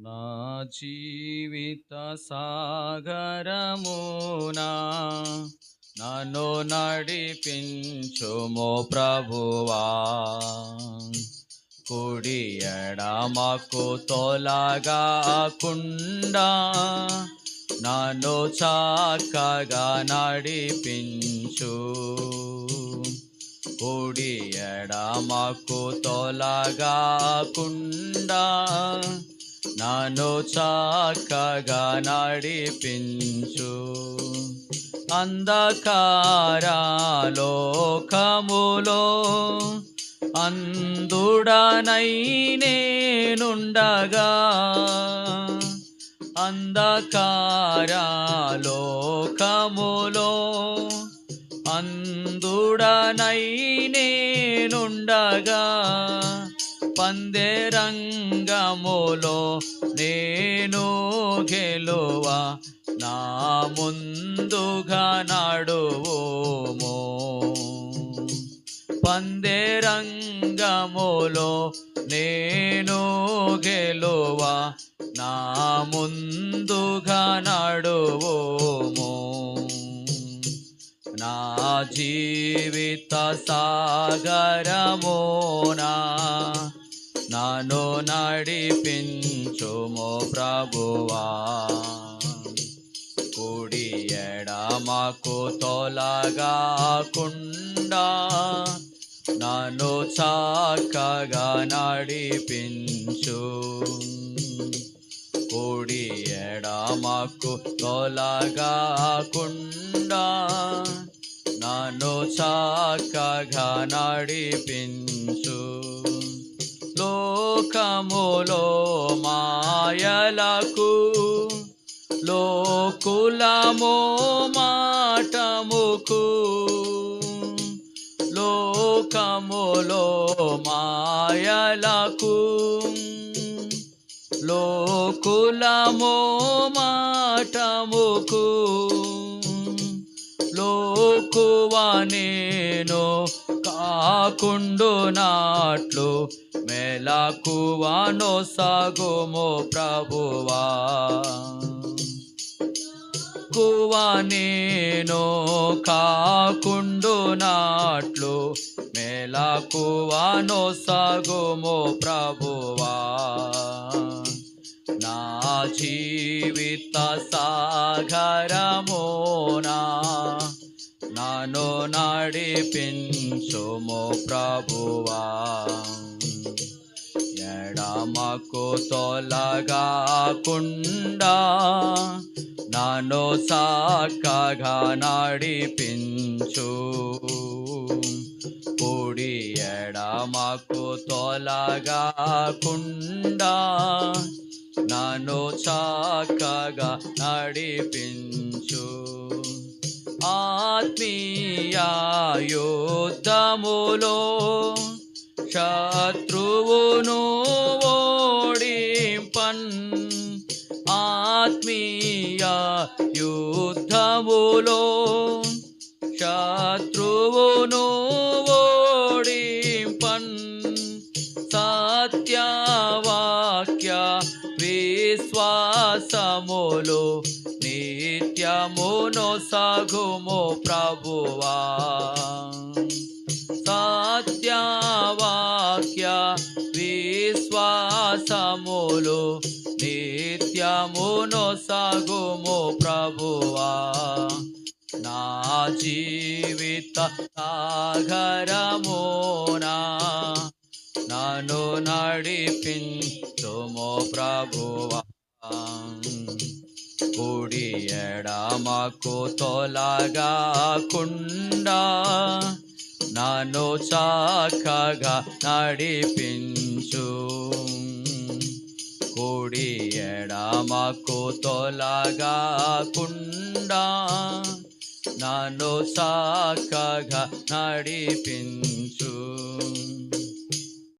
నా జీవిత సాగరమునా నన్ను నడిపించుమో ప్రభువా. కుడి ఎడమకు తొలగాకుండా నన్ను చక్కగా నడిపించు. కుడి ఎడమకు తొలగాకుండా నన్ను చక్కగా నడిపించు. అంధకారాలోకములో అందుడనై నేనుండగా. అంధకారాలోకములో అందుడనై నేనుండగా. పందేరంగములో నేను గెలువా? నా ముందుగా నడువుమో. పందేరంగములో నేను గెలువా? నా ముందుగా నడువుమో. నా జీవిత సాగరమోనా నన్ను నడిపించుము ప్రభువా. కుడి ఎడమకు తొలగాకుండా నన్ను చక్కగా నడిపించు. కుడి ఎడమకు తొలగాకుండా నన్ను చక్కగా నడిపించు. లోకములో మాయలకు లోకులమో మాటముకు లోకములో మాయలకు లోకులమో మాటముకు లోకువ నేను కాకుండు నాట్లు మెలకువను సాగుము ప్రభువా? కువ నేను కాకుండు నాట్లు మెలకువను సాగుము ప్రభువా? నా జీవిత సాగరమోనా నన్ను నడిపించుము ప్రభువా? నాకు తొలగాకుండా నన్ను సాకగా నడిపించు. కుడి ఎడమకు తొలగాకుండా నన్ను చాకగా నడిపించు. ఆత్మీయ యుద్ధములో శత్రువును ఆత్మీయ యుద్ధములో శత్రువును ఓడింపన్. సత్యవాక్య విశ్వాసములు నిత్యమును సగుము ప్రభువా. సత్యవాక్య విశ్వాసములు నిత్యమును సగుము ప్రభువా. నా జీవిత సాగరమునా. నన్ను నడిపించుము ప్రభువా. కుడి ఎడమకు తొలగాకుండా నన్ను చక్కగా నడిపించు. కుడి ఎడమకు తొలగాకుండా నన్ను సాకగా నడిపించు.